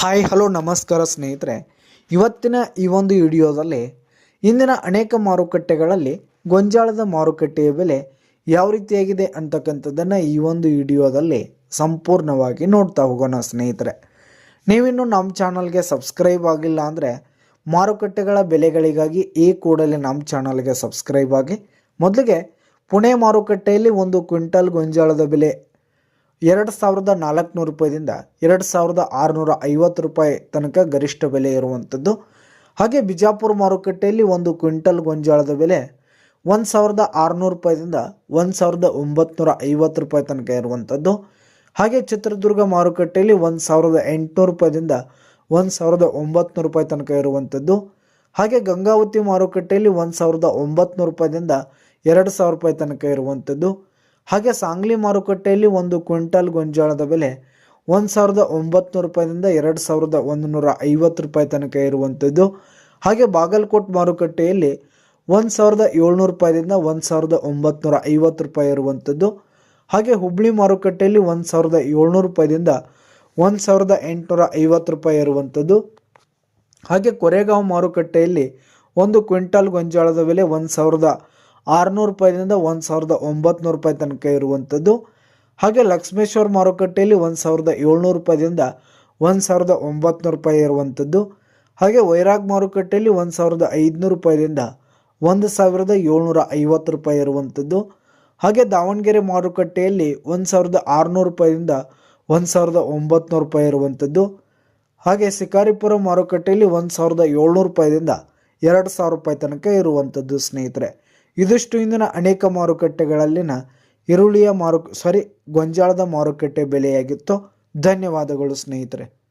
Hi, hello, ನಮಸ್ಕಾರ ಸ್ನೇಹಿತರೆ. ಇವತ್ತಿನ ಈ ಒಂದು ವಿಡಿಯೋದಲ್ಲಿ ಇಂದಿನ ಅನೇಕ ಮಾರುಕಟ್ಟೆಗಳಲ್ಲಿ ಗೊಂಜಾಳದ ಮಾರುಕಟ್ಟೆಯ ಬೆಲೆ ಯಾವ ರೀತಿಯಾಗಿದೆ ಅಂತಕ್ಕಂಥದ್ದನ್ನು ಈ ಒಂದು ವಿಡಿಯೋದಲ್ಲಿ ಸಂಪೂರ್ಣವಾಗಿ ನೋಡ್ತಾ ಹೋಗೋಣ ಸ್ನೇಹಿತರೆ. ನೀವಿನ್ನು ನಮ್ಮ ಚಾನಲ್ಗೆ ಸಬ್ಸ್ಕ್ರೈಬ್ ಆಗಿಲ್ಲ ಅಂದರೆ ಮಾರುಕಟ್ಟೆಗಳ ಬೆಲೆಗಳಿಗಾಗಿ ಈ ಕೂಡಲೇ ನಮ್ಮ ಚಾನಲ್ಗೆ ಸಬ್ಸ್ಕ್ರೈಬ್ ಆಗಿ ಮೊದಲಿಗೆ ಪುಣೆ ಮಾರುಕಟ್ಟೆಯಲ್ಲಿ ಒಂದು ಕ್ವಿಂಟಲ್ ಗೊಂಜಾಳದ ಬೆಲೆ ಎರಡು ಸಾವಿರದ ನಾಲ್ಕುನೂರು ರೂಪಾಯಿದಿಂದ ಎರಡು ಸಾವಿರದ ಆರುನೂರ ಐವತ್ತು ರೂಪಾಯಿ ತನಕ ಗರಿಷ್ಠ ಬೆಲೆ ಇರುವಂಥದ್ದು. ಹಾಗೆ ಬಿಜಾಪುರ ಮಾರುಕಟ್ಟೆಯಲ್ಲಿ ಒಂದು ಕ್ವಿಂಟಲ್ ಗೊಂಜಾಳದ ಬೆಲೆ ಒಂದು ಸಾವಿರದ ಆರುನೂರು ರೂಪಾಯಿದಿಂದ ಒಂದು ಸಾವಿರದ ಒಂಬತ್ನೂರ ಐವತ್ತು ರೂಪಾಯಿ ತನಕ ಇರುವಂಥದ್ದು. ಹಾಗೆ ಚಿತ್ರದುರ್ಗ ಮಾರುಕಟ್ಟೆಯಲ್ಲಿ ಒಂದು ಸಾವಿರದ ಎಂಟುನೂರು ರೂಪಾಯಿದಿಂದ ಒಂದು ಸಾವಿರದ ಒಂಬತ್ನೂರು ರೂಪಾಯಿ ತನಕ ಇರುವಂಥದ್ದು. ಹಾಗೆ ಗಂಗಾವತಿ ಮಾರುಕಟ್ಟೆಯಲ್ಲಿ ಒಂದು ಸಾವಿರದ ಒಂಬತ್ನೂರು ರೂಪಾಯಿದಿಂದ ಎರಡು ಸಾವಿರ ರೂಪಾಯಿ ತನಕ ಇರುವಂಥದ್ದು. ಹಾಗೆ ಸಾಂಗ್ಲಿ ಮಾರುಕಟ್ಟೆಯಲ್ಲಿ ಒಂದು ಕ್ವಿಂಟಲ್ ಗೊಂಜಾಳದ ಬೆಲೆ ಒಂದು ಸಾವಿರದ ಒಂಬತ್ನೂರು ರೂಪಾಯಿಂದ ಎರಡು ಸಾವಿರದ ಒಂದು ನೂರ ಐವತ್ತು ರೂಪಾಯಿ ತನಕ ಇರುವಂಥದ್ದು ಹಾಗೆ ಬಾಗಲಕೋಟ್ ಮಾರುಕಟ್ಟೆಯಲ್ಲಿ ಒಂದು ಸಾವಿರದ ಏಳ್ನೂರು ರೂಪಾಯಿದಿಂದ ಒಂದು ಸಾವಿರದ ಒಂಬತ್ನೂರ ಐವತ್ತು ರೂಪಾಯಿ ಇರುವಂಥದ್ದು ಹಾಗೆ ಹುಬ್ಳಿ ಮಾರುಕಟ್ಟೆಯಲ್ಲಿ ಒಂದು ಸಾವಿರದ ಏಳ್ನೂರು ರೂಪಾಯಿದಿಂದ ಒಂದು ಸಾವಿರದ ಎಂಟುನೂರ ಐವತ್ತು ರೂಪಾಯಿ ಇರುವಂಥದ್ದು ಹಾಗೆ ಕೊರೆಗಾಂವ್ ಮಾರುಕಟ್ಟೆಯಲ್ಲಿ ಒಂದು ಕ್ವಿಂಟಲ್ ಗೊಂಜಾಳದ ಬೆಲೆ ಒಂದು ಸಾವಿರದ ಆರುನೂರು ರೂಪಾಯಿಯಿಂದ ಒಂದು ಸಾವಿರದ ಒಂಬತ್ನೂರು ರೂಪಾಯಿ ತನಕ ಇರುವಂಥದ್ದು ಹಾಗೆ ಲಕ್ಷ್ಮೇಶ್ವರ ಮಾರುಕಟ್ಟೆಯಲ್ಲಿ ಒಂದು ಸಾವಿರದ ಏಳ್ನೂರು ರೂಪಾಯಿದಿಂದ ಒಂದು ಸಾವಿರದ ಒಂಬತ್ನೂರು ರೂಪಾಯಿ ಇರುವಂಥದ್ದು ಹಾಗೆ ವೈರಾಗ್ ಮಾರುಕಟ್ಟೆಯಲ್ಲಿ ಒಂದು ಸಾವಿರದ ಐದುನೂರು ರೂಪಾಯಿಯಿಂದ ಒಂದು ಸಾವಿರದ ಏಳ್ನೂರ ಐವತ್ತು ರೂಪಾಯಿ ಇರುವಂಥದ್ದು ಹಾಗೆ ದಾವಣಗೆರೆ ಮಾರುಕಟ್ಟೆಯಲ್ಲಿ ಒಂದು ಸಾವಿರದ ಆರುನೂರು ರೂಪಾಯಿಯಿಂದ ಒಂದು ಸಾವಿರದ ಒಂಬತ್ನೂರು ರೂಪಾಯಿ ಇರುವಂಥದ್ದು ಹಾಗೆ ಶಿಕಾರಿಪುರ ಮಾರುಕಟ್ಟೆಯಲ್ಲಿ ಒಂದು ಸಾವಿರದ ಏಳ್ನೂರು ರೂಪಾಯಿದಿಂದ ಎರಡು ಸಾವಿರ ರೂಪಾಯಿ ತನಕ ಇರುವಂಥದ್ದು ಸ್ನೇಹಿತರೆ. ಇದಿಷ್ಟು ಇಂದಿನ ಅನೇಕ ಮಾರುಕಟ್ಟೆಗಳಲ್ಲಿನ ಈರುಳ್ಳಿಯ ಮಾರು ಸಾರಿ ಗೊಂಜಾಳದ ಮಾರುಕಟ್ಟೆ ಬೆಲೆಯಾಗಿತ್ತು. ಧನ್ಯವಾದಗಳು ಸ್ನೇಹಿತರೆ.